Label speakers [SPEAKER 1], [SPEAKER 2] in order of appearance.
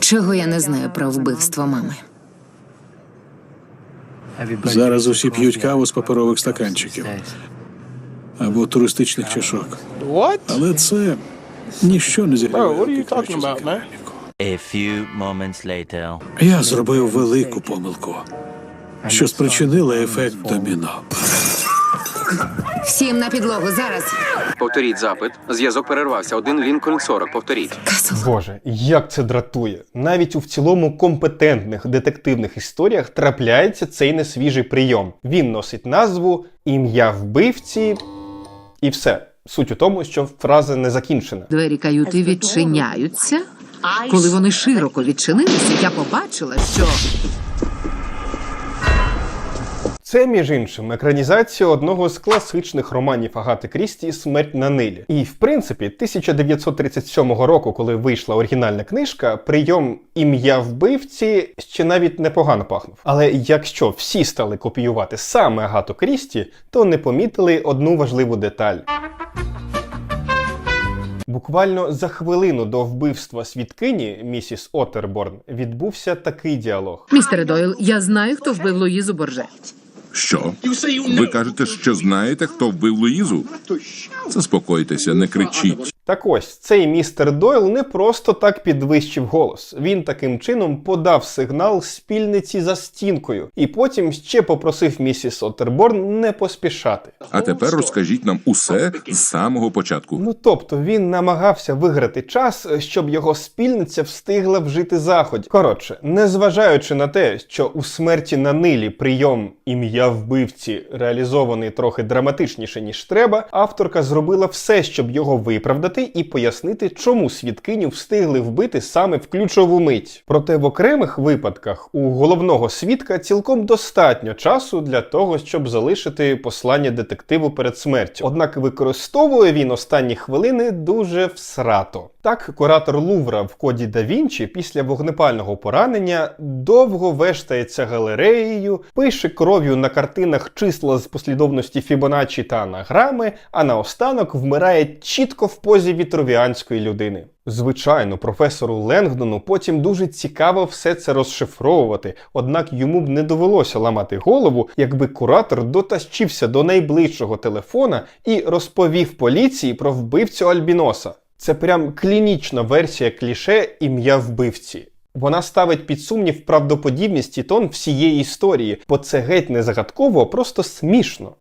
[SPEAKER 1] Чого я не знаю про вбивство мами?
[SPEAKER 2] Зараз усі п'ють каву з паперових стаканчиків або туристичних чашок. Але це ніщо не зіграє.
[SPEAKER 3] A few moments later.
[SPEAKER 2] Я зробив велику помилку, що спричинила ефект доміно.
[SPEAKER 1] Всім на підлогу зараз.
[SPEAKER 4] Повторіть запит. Зв'язок перервався. Один Лінкольн 40. Повторіть.
[SPEAKER 1] Касл.
[SPEAKER 5] Боже, як це дратує. Навіть у в цілому компетентних детективних історіях трапляється цей несвіжий прийом. Він носить назву ім'я вбивці і все. Суть у тому, що фраза не закінчена.
[SPEAKER 6] Двері каюти відчиняються. Коли вони широко відчинилися, я побачила, що
[SPEAKER 5] Це, між іншим, екранізація одного з класичних романів Агати Крісті Смерть на Нилі. І, в принципі, 1937 року, коли вийшла оригінальна книжка, прийом ім'я вбивці ще навіть непогано пахнув. Але якщо всі стали копіювати саме Агату Крісті, то не помітили одну важливу деталь. Буквально за хвилину до вбивства свідкині місіс Отерборн відбувся такий діалог.
[SPEAKER 6] містере Дойл, я знаю, хто вбив Луїзу Борже.
[SPEAKER 7] Що? Ви кажете, що знаєте, хто вбив Луїзу? Заспокойтеся, не кричіть.
[SPEAKER 5] Так ось цей містер Дойл не просто так підвищив голос. Він таким чином подав сигнал спільниці за стінкою, і потім ще попросив місіс Отерборн не поспішати.
[SPEAKER 7] А тепер розкажіть нам усе з самого початку.
[SPEAKER 5] Ну тобто він намагався виграти час, щоб його спільниця встигла вжити заходів. Коротше, незважаючи на те, що у смерті на нилі прийом ім'я вбивці реалізований трохи драматичніше ніж треба, авторка зробила все, щоб його виправдати і пояснити, чому свідкиню встигли вбити саме в ключову мить. Проте в окремих випадках у головного свідка цілком достатньо часу для того, щоб залишити послання детективу перед смертю. Однак використовує він останні хвилини дуже всрато. Так, куратор Лувра в коді да Вінчі після вогнепального поранення довго вештається галереєю, пише кров'ю на картинах числа з послідовності Фібоначчі та анаграми, а наостанок вмирає чітко в позі вітрувіанської людини. Звичайно, професору Ленгдону потім дуже цікаво все це розшифровувати, однак йому б не довелося ламати голову, якби куратор дотащився до найближчого телефона і розповів поліції про вбивцю Альбіноса. Це прям клінічна версія кліше ім'я вбивці. Вона ставить під сумнів правдоподібність і тон всієї історії, бо це геть не загадково, а просто смішно.